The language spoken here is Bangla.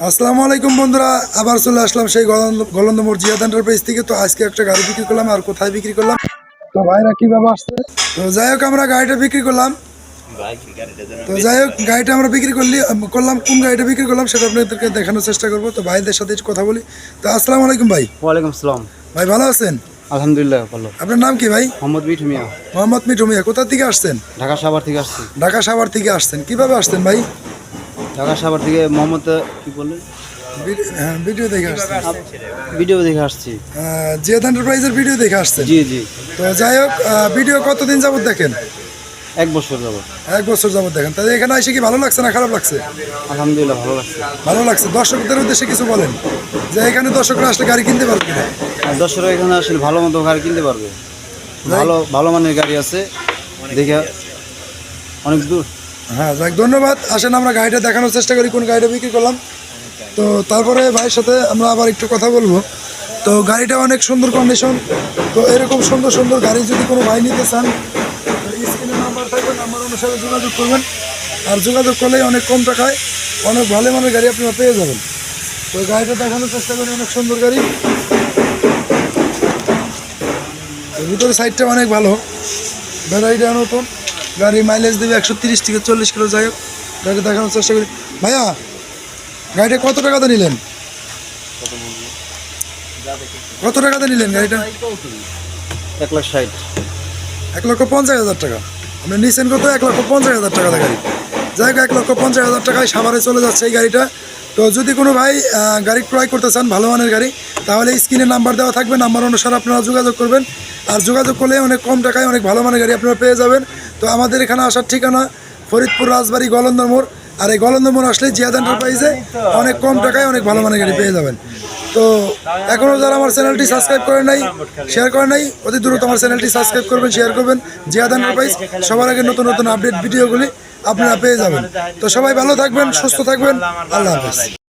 আসসালামু আলাইকুম বন্ধুরা আবার চলে আসলাম সেই গলন্দ- গলন্দমোড় জিয়াদ এন্টারপ্রাইজ থেকে। তো আজকে একটা গাড়ি বিক্রি করলাম আর কোথায় বিক্রি করলাম? তো ভাইরা কীভাবে আসছে? তো যাই হোক আমরা গাড়িটা বিক্রি করলাম। তো যাই হোক গাড়িটা আমরা বিক্রি করলি করলাম। কোন গাড়িটা বিক্রি করলাম সেটা আপনাদেরকে দেখানোর চেষ্টা করব। তো ভাইদের সাথে একটু কথা বলি। তো আসসালামু আলাইকুম ভাই। ওয়ালাইকুম আসসালাম। ভাই ভালো আছেন? আলহামদুলিল্লাহ ভালো। আপনার নাম কি ভাই? মোহাম্মদ বিটু মিয়া। মোহাম্মদ মিঠু মিয়া কোথা থেকে আসছেন? ঢাকা সাভার থেকে আসছি। ঢাকা সাভার থেকে আসছেন। কীভাবে আসছেন ভাই? ঢাকা সাভার থেকে মোহাম্মদ কি বললেন? ভিডিও- হ্যাঁ ভিডিও দেখে আসছেন ভিডিও দেখে আসছি। আহ, জিয়াদ এন্টারপ্রাইজের ভিডিও দেখে আসছেন? জি জি। তো যাই হোক ভিডিও কতদিন যাবত দেখেন? এক বছর যাব এক বছর যাবত দেখেন। তাহলে এখানে এসে কি ভালো লাগছে না খারাপ লাগছে? আলহামদুলিল্লাহ ভালো লাগছে। ভালো লাগছে। দর্শকদের উদ্দেশ্যে কিছু বলেন। যে এখানে দর্শকরা আসলে গাড়ি কিনতে পারবে কিনা? দর্শকরা এখানে আসলে ভালো মতো গাড়ি কিনতে পারবে। ভালো ভালো মানের গাড়ি আছে। দেখে অনেক দূর হ্যাঁ যাক, ধন্যবাদ। আসেন, আমরা গাড়িটা দেখানোর চেষ্টা করি, কোন গাড়িটা বিক্রি করলাম। তো তারপরে ভাইয়ের সাথে আমরা আবার একটু কথা বলব। তো গাড়িটা অনেক সুন্দর কন্ডিশন তো এরকম সুন্দর সুন্দর গাড়ি যদি কোনো ভাই নিতে চান স্ক্রিনে নাম্বার থাকবে নাম্বার অনুসারে যোগাযোগ করবেন। আর যোগাযোগ করলেই অনেক কম টাকায় অনেক ভালো মানের গাড়ি আপনারা পেয়ে যাবেন। তো গাড়িটা দেখানোর চেষ্টা করি, অনেক সুন্দর গাড়ি। ভিতরে সাইডটা অনেক ভালো। ব্যাটারিটা নতুন। গাড়ি মাইলেজ দেবে একশো তিরিশ থেকে চল্লিশ কিলো যাই হোক গাড়ি দেখানোর চেষ্টা করি। ভাইয়া গাড়িটা কত টাকাতে নিলেন? কত টাকাতে নিলেন গাড়িটা? এক লাখ ষাট। এক লক্ষ পঞ্চাশ হাজার টাকা। আপনি নিচ্ছেন কত? এক লক্ষ পঞ্চাশ হাজার টাকা গাড়ি। যাই হোক এক লক্ষ পঞ্চাশ হাজার টাকায় সাভারে চলে যাচ্ছে এই গাড়িটা। তো যদি কোনো ভাই গাড়ি ক্রয় করতে চান ভালো মানের গাড়ি তাহলে স্ক্রিনে নাম্বার দেওয়া থাকবে। নাম্বার অনুসারে আপনারা যোগাযোগ করবেন। আর যোগাযোগ করলে অনেক কম টাকায় অনেক ভালো মানের গাড়ি আপনারা পেয়ে যাবেন। তো আমাদের এখানে আসার ঠিকানা ফরিদপুর রাজবাড়ি গলন্দর মোড়। আর এই গলন্দর মোড় আসলে জিয়াদ এন্টারপ্রাইজে অনেক কম টাকায় অনেক ভালো মানের গাড়ি পেয়ে যাবেন। তো এখনও যারা আমার চ্যানেলটি সাবস্ক্রাইব করে নাই শেয়ার করে নাই, অতি দ্রুত আমার চ্যানেলটি সাবস্ক্রাইব করবেন শেয়ার করবেন। জিয়াদ এন্টারপ্রাইজ সবার আগে নতুন নতুন আপডেট ভিডিওগুলি আপনারা পেয়ে যাবেন। তো সবাই ভালো থাকবেন, সুস্থ থাকবেন। আল্লাহ হাফেজ।